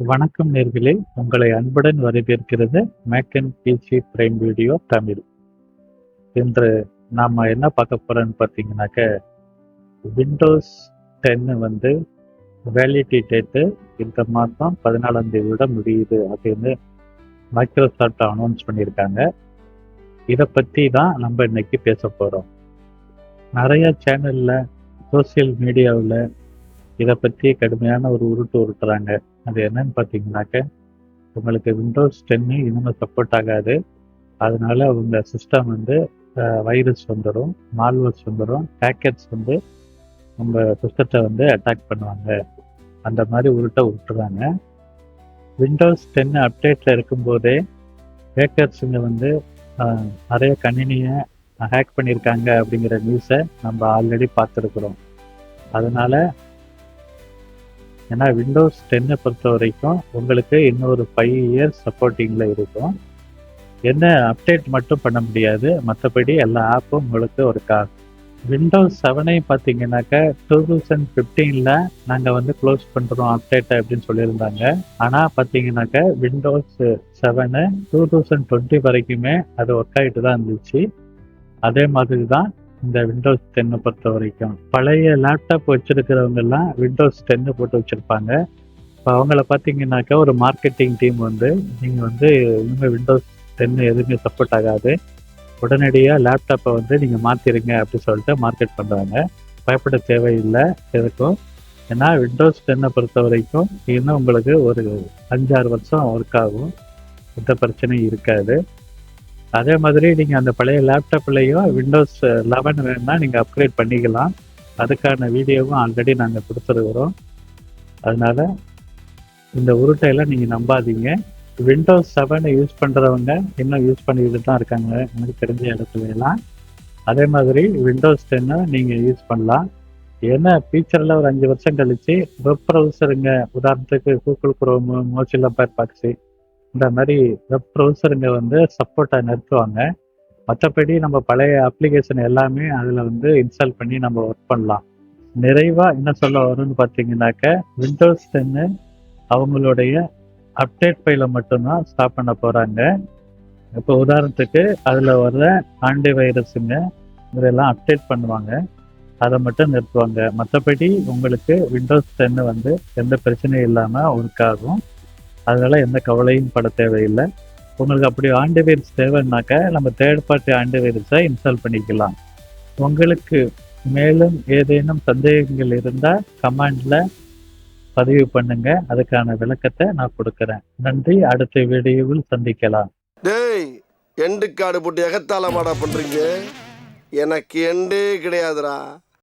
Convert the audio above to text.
வணக்கம் நேர்களே உங்களை அன்புடன் வரவேற்கிறது மேக்கன் பிசி பிரைம் வீடியோ தமிழ். இன்று நாம என்ன பார்க்க போறோம்னு பார்த்தீங்கன்னாக்க விண்டோஸ் டென்னு வந்து வேலிடிட்டி டேட்டு இந்த மாதம் பதினாலாம் தேதியோட முடியுது அப்படின்னு மைக்ரோசாஃப்ட் அனௌன்ஸ் பண்ணியிருக்காங்க. இதை பற்றி தான் நம்ம இன்னைக்கு பேச போகிறோம் நிறைய சேனலில் சோஷியல் மீடியாவில் இதை பற்றி கடுமையான ஒரு உருட்டு உருட்டுறாங்க. அது என்னன்னு பார்த்தீங்கன்னாக்க உங்களுக்கு விண்டோஸ் டென்னு இனிமேல் சப்போர்ட் ஆகாது. அதனால உங்கள் சிஸ்டம் வந்து வைரஸ் வந்துடும் மால்வர்ஸ் வந்துடும் ஹேக்கர்ஸ் வந்து நம்ம சிஸ்டத்தை வந்து அட்டாக் பண்ணுவாங்க. அந்த மாதிரி உருட்ட விட்டுறாங்க விண்டோஸ் டென் அப்டேட்டில் இருக்கும்போதே ஹேக்கர்ஸுங்க வந்து நிறைய கணினியை ஹேக் பண்ணியிருக்காங்க அப்படிங்கிற நியூஸை நம்ம ஆல்ரெடி பார்த்துருக்குறோம். அதனால ஏன்னா விண்டோஸ் டென்னை பொறுத்த வரைக்கும் உங்களுக்கு இன்னொரு ஃபைவ் இயர்ஸ் சப்போர்ட்டிங்கில் இருக்கும். என்ன அப்டேட் மட்டும் பண்ண முடியாது. மற்றபடி எல்லா ஆப்பும் உங்களுக்கு ஒரு கார் விண்டோஸ் செவனை பார்த்தீங்கன்னாக்கா டூ தௌசண்ட் ஃபிஃப்டீனில் நாங்கள் வந்து க்ளோஸ் பண்ணுறோம் அப்டேட்டை அப்படின்னு சொல்லியிருந்தாங்க. ஆனால் பார்த்தீங்கன்னாக்கா Windows seven two thousand twenty வரைக்குமே அது ஒர்க் ஆகிட்டு தான் இருந்துச்சு. அதே மாதிரி தான் இந்த விண்டோஸ் டென்னை பொறுத்த வரைக்கும். பழைய லேப்டாப் வச்சிருக்கிறவங்கெல்லாம் விண்டோஸ் டென்னு போட்டு வச்சுருப்பாங்க. இப்போ அவங்கள பார்த்தீங்கன்னாக்கா ஒரு மார்க்கெட்டிங் டீம் வந்து நீங்கள் வந்து இனிமேல் விண்டோஸ் டென்னு எதுவுமே சப்போர்ட் ஆகாது. உடனடியாக லேப்டாப்பை வந்து நீங்கள் மாற்றிடுங்க அப்படின்னு சொல்லிட்டு மார்க்கெட் பண்ணுறாங்க பயப்பட தேவையில்லை எதுக்கும். ஏன்னா விண்டோஸ் டென்னை பொறுத்த வரைக்கும் இன்னும் உங்களுக்கு ஒரு அஞ்சாறு வருஷம் ஒர்க் ஆகும். எந்த பிரச்சனையும் இருக்காது. அதே மாதிரி நீங்கள் அந்த பழைய லேப்டாப்லேயும் விண்டோஸ் லெவன் வேணும்னா நீங்கள் அப்கிரேட் பண்ணிக்கலாம். அதுக்கான வீடியோவும் ஆல்ரெடி நாங்கள் கொடுத்துருக்குறோம். அதனால் இந்த உருட்டையெல்லாம் நீங்கள் நம்பாதீங்க. விண்டோஸ் செவனை யூஸ் பண்ணுறவங்க இன்னும் யூஸ் பண்ணிக்கிட்டு தான் இருக்காங்க. எனக்கு தெரிஞ்ச இடத்துல எல்லாம். அதே மாதிரி விண்டோஸ் டென்னை நீங்கள் யூஸ் பண்ணலாம். ஏன்னா ஃபீச்சரில் ஒரு அஞ்சு வருஷம் கழிச்சு வெப் ப்ரௌசருங்க உதாரணத்துக்கு கூகுள் குரோமு மோசிலா பாக்ஸு இந்த மாதிரி வெப் ப்ரௌசருங்க வந்து சப்போர்ட்டை நிறுத்துவாங்க. மற்றபடி நம்ம பழைய அப்ளிகேஷன் எல்லாமே அதில் வந்து இன்ஸ்டால் பண்ணி நம்ம ஒர்க் பண்ணலாம். நிறைவாக என்ன சொல்ல வரும்னு பார்த்தீங்கன்னாக்க விண்டோஸ் டென்னு அவங்களுடைய அப்டேட் ஃபைலை மட்டும்தான் ஸ்டாப் பண்ண போகிறாங்க இப்போ உதாரணத்துக்கு அதில் வர்ற ஆண்டி வைரஸுங்க இதெல்லாம் அப்டேட் பண்ணுவாங்க. அதை மட்டும் நிறுத்துவாங்க. மற்றபடி உங்களுக்கு விண்டோஸ் டென்னு வந்து எந்த பிரச்சனையும் இல்லாமல் ஒர்க் ஆகும். அதனால எந்த கவலையும் பட தேவையில்லை. உங்களுக்கு அப்படி ஆன்டிவைரஸ் தேவைன்னாக்கா நம்ம தேர்ட் பார்ட்டி ஆன்டிவைரஸை இன்ஸ்டால் பண்ணிக்கலாம். உங்களுக்கு மேலும் ஏதேனும் சந்தேகங்கள் இருந்தால் கமெண்டில் பதிவு பண்ணுங்க. அதுக்கான விளக்கத்தை நான் கொடுக்குறேன். நன்றி. அடுத்த வீடியோவில் சந்திக்கலாம். டேய் எண்டு காடு போட்டு எகத்தால மாடா எனக்கு எண்டே கிடையாதுடா.